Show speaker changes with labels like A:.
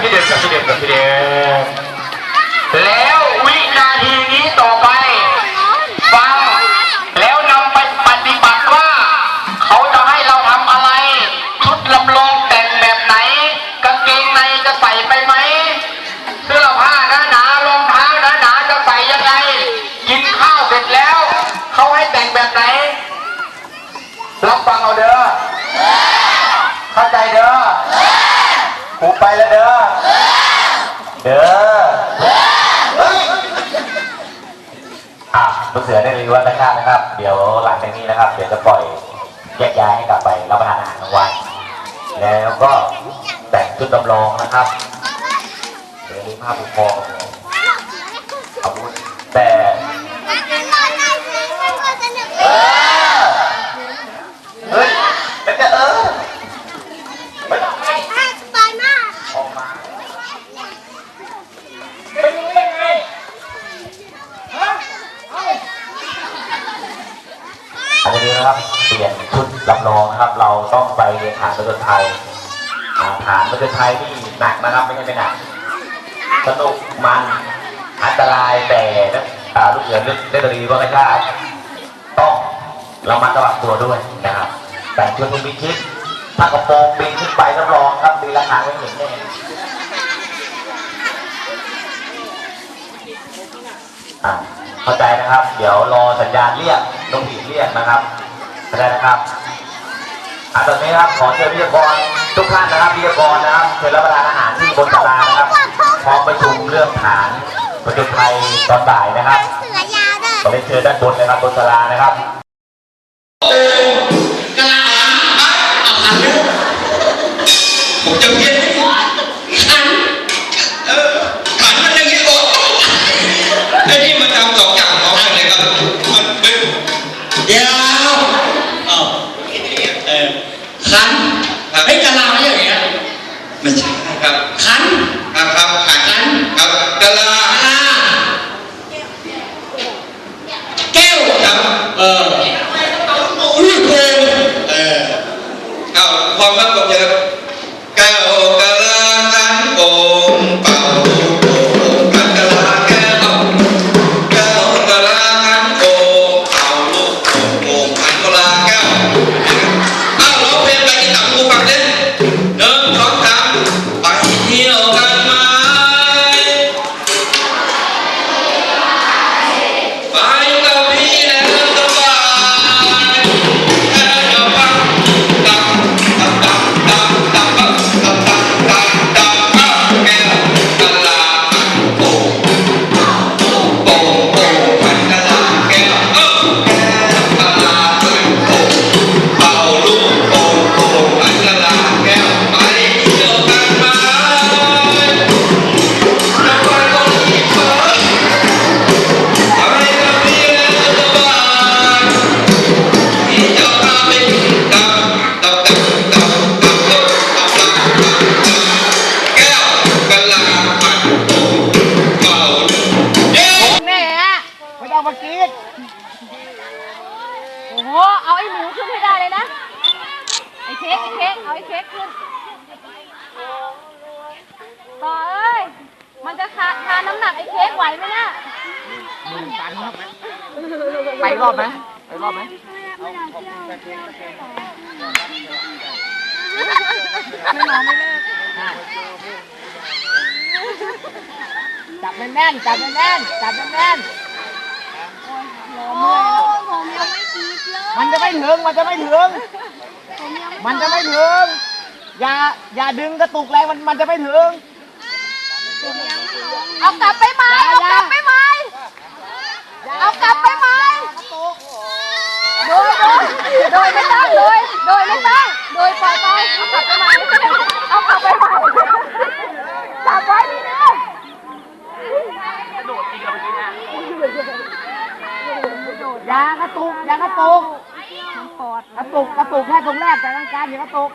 A: フィデスだフィデスだフ อะลูกเสือได้รีวัฒนชาตนะครับ เดี๋ยวหลังจากนี้นะครับ เดี๋ยวจะปล่อยแยกย้ายให้กลับไปรับประทานอาหารกลางวัน แล้วก็แต่งชุดจำลองนะครับเดี๋ยวนี้ภาพผูกคออาวุธแต่เออเฮ้ยมันจะเออมันออกมา อันนี้นะครับ เปลี่ยนชุดลำลองนะครับ เราต้องไปเรียนฐานประจนไทยฐานประจนไทยนี่หนักนะครับไม่ใช่ไม่หนักสนุกมันอันตรายแต่ลูกเสือเล่นดนตรีว่าไม่ใช่ต้องระมัดระวังตัวด้วยนะครับ แต่ชุดทุกมิชิดถ้ากระโปรงบินขึ้นไปรับรองครับมีราคาไม่เห็นแน่เข้าใจนะครับ เดี๋ยวรอสัญญาณเรียก นกหวีดเรียกนะครับเข้าใจนะครับอะตอนนี้นะครับขอเชิญวิทยากรทุกท่านนะครับวิทยากรนะครับเชิญรับประทานอาหารที่บนศาลานะครับพร้อมประชุมเรื่องฐานประจุภัยตอนบ่ายนะครับขอเรียนเชิญด้านบนนะครับบนศาลานะครับ
B: Dala ต้องมากรีดโอ้โห เอาไอ้หมูขึ้นให้ได้เลยนะ ไอ้เค้กไอ้เค้กเอาไอ้เค้กขึ้น ต่อเอ้ย มันจะขาทานน้ำหนักไอ้เค้กไหวไหมน่ะ
C: ไปรอบไหมไปรอบไหม
B: ไม่นอนไม่เลิก
C: จับแน่นๆจับแน่นๆจับแน่น
B: โอ้ผมยังไม่คิดเลย
C: ๆมันจะไม่ถึง มันจะไม่ถึงมันจะไม่ถึง อย่า อย่าดึงกระตุกแรง มัน มันจะไม่ถึง
B: เอากลับไปไหมเอากลับไปไหมเอากลับไปไหมโดยโดยโดยไม่ต้องโดยโดยไม่ต้องโดยปล่อยไปเอากลับไปไหมเอากลับไปไหมจับไว้ดีนะ
C: อย่ากระตุก อย่ากระตุกกระตุกกระตุกแค่ตรงแรกแต่ต้องการอย่ากระตุก